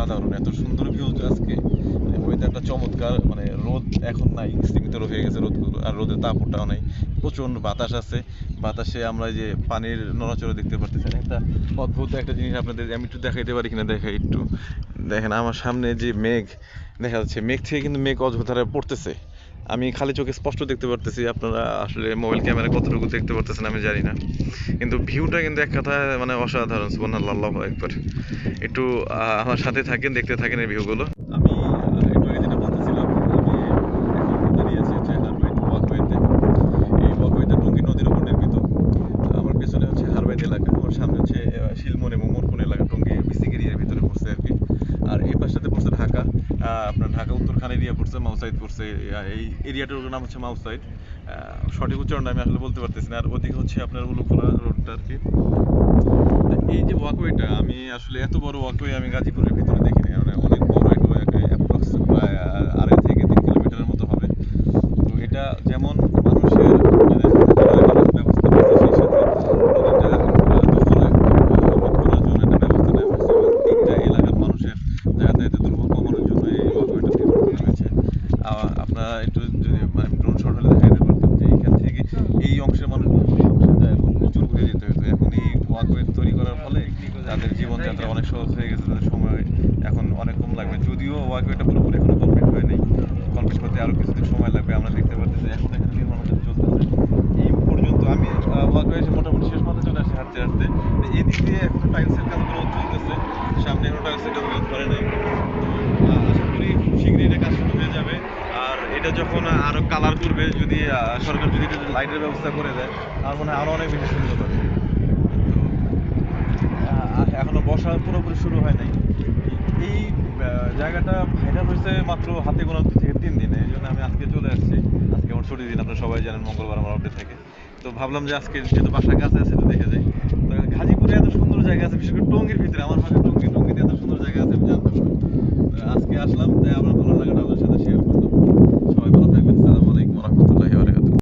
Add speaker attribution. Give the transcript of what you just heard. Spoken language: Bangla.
Speaker 1: অসাধারণ এত সুন্দর ভিউ আজকে মানে ওয়েদারটা চমৎকার মানে রোদ এখন নাই সীমিত হয়ে গেছে রোদগুলো আর রোদের তাপটাও নাই, প্রচণ্ড বাতাস আছে, বাতাসে আমরা যে পানির নড়াচড়া দেখতে পারতেছি একটা অদ্ভুত একটা জিনিস আপনাদের, আমি একটু দেখাইতে পারি কিনা, দেখাই একটু। দেখেন, আমার সামনে যে মেঘ, দেখা যাচ্ছে, মেঘ থেকে কিন্তু মেঘ অযথারে পড়তেছে। আমি খালি চোখে স্পষ্ট দেখতে পারতেছি আপনারা আসলে মোবাইল ক্যামেরা কতটুকু দেখতে পারতেছেন আমি জানি না। কিন্তু ভিউটা কিন্তু এক কথায় মানে অসাধারণ, সুবহানাল্লাহ একবার একটু আমার সাথে থাকেন, দেখতে থাকেন এই ভিউগুলো আমি আহ, একটু আগে যেটা বলতেছিলাম আমি এখন দাঁড়িয়ে আছি হচ্ছে হারবাইট ওয়াকওয়েতে এই ওয়াকওয়েটা টঙ্গী নদীর উপর নির্মিত আমার পেছনে হচ্ছে হারবাইট এলাকা আমার সামনে হচ্ছে আহ, শিলমন এবং মোরকুন এলাকা টঙ্গী বিসিক এরিয়ার ভিতরে পড়ছে আর কি আর এই পাশটাতে পড়ছে ঢাকা আহ, আপনার ঢাকা উত্তরখান এরিয়া পড়ছে মাউসাইদ পড়ছে এই এরিয়াটার নাম হচ্ছে মাউসাইদ সঠিক উচ্চারণ আমি আসলে বলতে পারতেছি না। আর ওদিকে হচ্ছে আপনার উলুখোলা রোডটা আর কি। এই যে ওয়াকওয়েটা আমি আসলে এত বড় ওয়াকওয়ে আমি গাজীপুরের ভিতরে দেখিনি। মানে অনেক বড় একটা ওয়াকওয়ে অ্যাপ্রক্স প্রায় আড়াই থেকে তিন কিলোমিটারের মতো হবে। তো এটা যেমন মানুষের মানে কমানোর জন্য এই ওয়াকওয়েটা নির্মাণ করা হয়েছে আ- আপনারা একটু যদি মানে ড্রোন শট হলে দেখাতে পারতাম যে এইখান থেকে এই অংশের মানুষ এই অংশে যায় এখন প্রচুর ঘুরে যেতে হতো এখন এই ওয়াকওয়ে তৈরি করার ফলে তাদের জীবনযাত্রা অনেক সহজ হয়ে গেছে, তাদের সময় এখন অনেক কম লাগবে। যদিও ওয়াকওয়েটা পুরোপুরি এখনও কমপ্লিট হয়নি। কমপ্লিট করতে আরও কিছুদিন সময় লাগবে। আমরা দেখতে পারতেছি এখন এখানে নির্মাণ কাজ চলতেছে। এই পর্যন্ত আমি ওয়াকওয়ে মোটামুটি শেষ পথে চলে আসি হাঁটতে হাঁটতে। এই দিক দিয়ে এখনও টাইলসের কাজগুলো চলতেছে। সামনে এখনও টাইলসের কাজগুলো করে নাই। আশা করি খুব শীঘ্রই এটা কাজ শুরু হয়ে যাবে। আর এটা যখন আরও কালার করবে, যদি সরকার যদি লাইটের ব্যবস্থা করে দেয় আমার মনে হয় আরও অনেক বেশি সুন্দর হবে। এখনও বর্ষা পুরোপুরি শুরু হয় নাই। এই জায়গাটা ভাইরাল হয়েছে মাত্র হাতে গোনা থেকে তিন দিনে, এই জন্য আমি আজকে চলে আসছি। আজকে আমার ছুটির দিন, আপনারা সবাই জানেন মঙ্গলবার আমার অফিস থেকে। তো ভাবলাম যে আজকে যেহেতু বাসার কাছে আছে তো দেখে যাই। তো গাজীপুরে এত সুন্দর জায়গা আছে, বিশেষ করে টঙ্গীর ভিতরে, আমার ভাষা টঙ্গী, টঙ্গীতে এত সুন্দর জায়গা আছে, আমি জানতাম আজকে আসলাম, তাই আমার ভালো লাগাটা আপনার